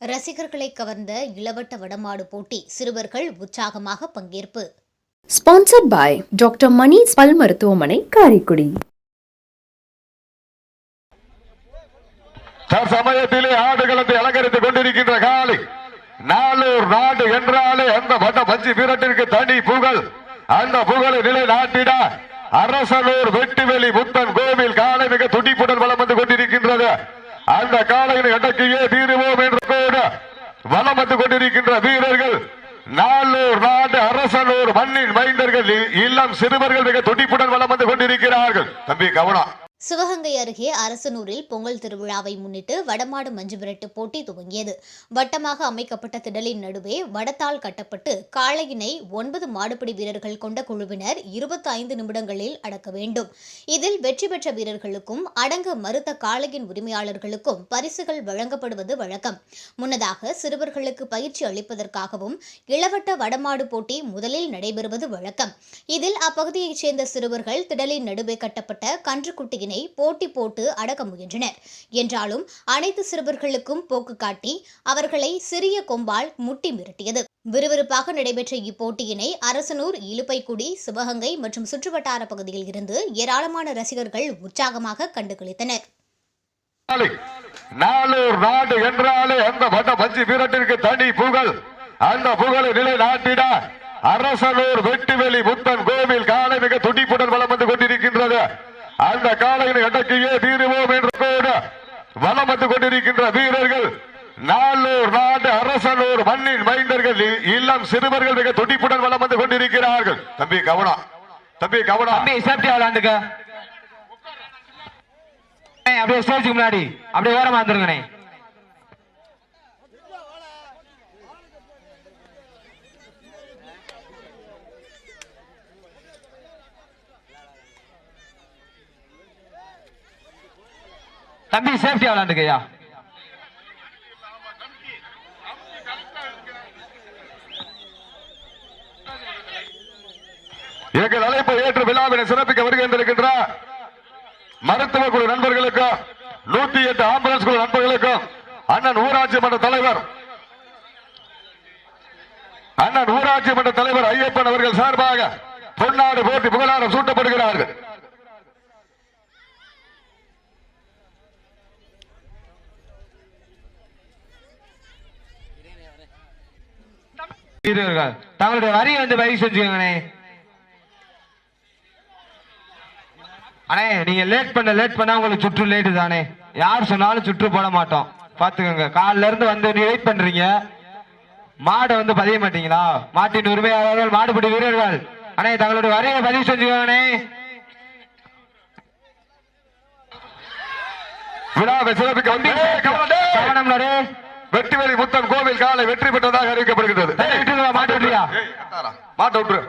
ரசிகர்களை கவர்ந்த இளவட்ட வடமாடு போட்டி சிறுவர்கள் உற்சாகமாக பங்கேற்பு. Sponsored by Dr. Mani's பல் மருத்துவமனை காரைக்குடி தற்சமயத்திலே ஆடுகளத்தை அலங்கரித்துக் கொண்டிருக்கின்ற காலை நாளூர் நாடு என்றாலே அந்த வட பஞ்சி வீரட்டிற்கு தனி புகழ். அந்த புகழை நிலை நாட்டிட அரசனூர் வெட்டிவெளி முத்தன் கோவில் காலை மிக துடிப்புடன் வலம் வந்து கொண்டிருக்கின்றது. அந்த காலையில் இடக்கையே தீருவோம் என்று கூட வலம் வந்து கொண்டிருக்கின்ற வீரர்கள் நாளூர் நாடு அரசனூர் மண்ணின் மைந்தர்கள் இல்லம் சிறுவர்கள் மிக துடிப்புடன் வளம் வந்து கொண்டிருக்கிறார்கள். தம்பி கவனம். சிவகங்கை அருகே அரசனூரில் பொங்கல் திருவிழாவை முன்னிட்டு வடமாடு மஞ்சு விரட்டு போட்டி துவங்கியது. வட்டமாக அமைக்கப்பட்ட திடலின் நடுவே வடத்தால் கட்டப்பட்டு காளையினை ஒன்பது மாடுபிடி வீரர்கள் கொண்ட குழுவினர் 25 நிமிடங்களில் அடக்க வேண்டும். இதில் வெற்றி பெற்ற வீரர்களுக்கும் அடங்க மறுத்த காளையின் உரிமையாளர்களுக்கும் பரிசுகள் வழங்கப்படுவது வழக்கம். முன்னதாக சிறுவர்களுக்கு பயிற்சி அளிப்பதற்காகவும் இளவட்ட வடமாடு போட்டி முதலில் நடைபெறுவது வழக்கம். இதில் அப்பகுதியைச் சேர்ந்த சிறுவர்கள் திடலின் நடுவே கட்டப்பட்ட கன்றுக்குட்டியினை போட்டி போட்டு அடக்க முயன்றனர். என்றாலும் அனைத்து சிறுவர்களுக்கும் போக்கு காட்டி அவர்களை சிறிய கொம்பால் முட்டி மிரட்டியது. விறுவிறுப்பாக நடைபெற்ற இப்போட்டியினை அரசனூர் இலுப்பைக்குடி சிவகங்கை மற்றும் சுற்றுவட்டார பகுதியில் இருந்து ஏராளமான ரசிகர்கள் உற்சாகமாக கண்டுகளித்தனர். நாளூர் நாடு என்றாலே அந்த வட பஞ்சு வீரட்டிற்கு தனி புகழ். அந்த புகழை நிலை நாட்டிட அரசனூர் வெட்டுவெளி முத்தன் கோவில் காலை மிக துடிப்புடன் வளம் வந்து கொண்டிருக்கின்றது. அந்த காலையில் இடக்கையே தீருவோம் என்று கூட வலம் வந்து கொண்டிருக்கின்ற வீரர்கள் நாளூர் நாடு அரசனூர் மண்ணின் மைந்தர்கள் இல்லம் சிறுவர்கள் மிக துடிப்புடன் வளம் வந்து கொண்டிருக்கிறார்கள். தம்பி கவனம் தம்பி கவனம் தம்பி சேஃப்டி அப்படியே ஸ்டேஜுக்கு முன்னாடி. அப்படியே ஓரமா வந்துருங்கண்ணே. தம்பி சேஃப்டியா விளாண்டுக்கையா எங்கள் அழைப்பை ஏற்று விழாவினை சிறப்பிக்க வருகின்றிருக்கின்ற மருத்துவ குழு நண்பர்களுக்கும் நூத்தி எட்டு ஆம்புலன்ஸ் குழு நண்பர்களுக்கும் அண்ணன் ஊராட்சி மன்ற தலைவர் அண்ணன் ஊராட்சி மன்ற தலைவர் ஐயப்பன் அவர்கள் சார்பாக பொன்னாடு போட்டி புகழாரம் சூட்டப்படுகிறார்கள். வீரர்கள். தங்களுடைய வரியை வந்து பதிவு செஞ்சுக்கோங்கண்ணே. அண்ணே நீங்க லேட் பண்ண லேட் பண்ணா உங்களுக்கு சுற்று லேட்டு தானே. யார் சொன்னாலும் சுற்று போட மாட்டோம். பாத்துக்கோங்க காலைல இருந்து வந்து நீ வெயிட் பண்றீங்க. மாடை வந்து பதிய மாட்டீங்களா? மாட்டின் உரிமையாளர்கள் மாடுபிடி வீரர்கள். அண்ணே தங்களுடைய வரியை பதிவு செஞ்சுக்கோங்கண்ணே. விழாவை சிறப்பிக்க வந்து கவனம் டே. வெற்றிவேலி முத்தன் கோவில் காலை வெற்றி பெற்றதாக அறிவிக்கப்படுகிறது மாட்ட விட்டுரு.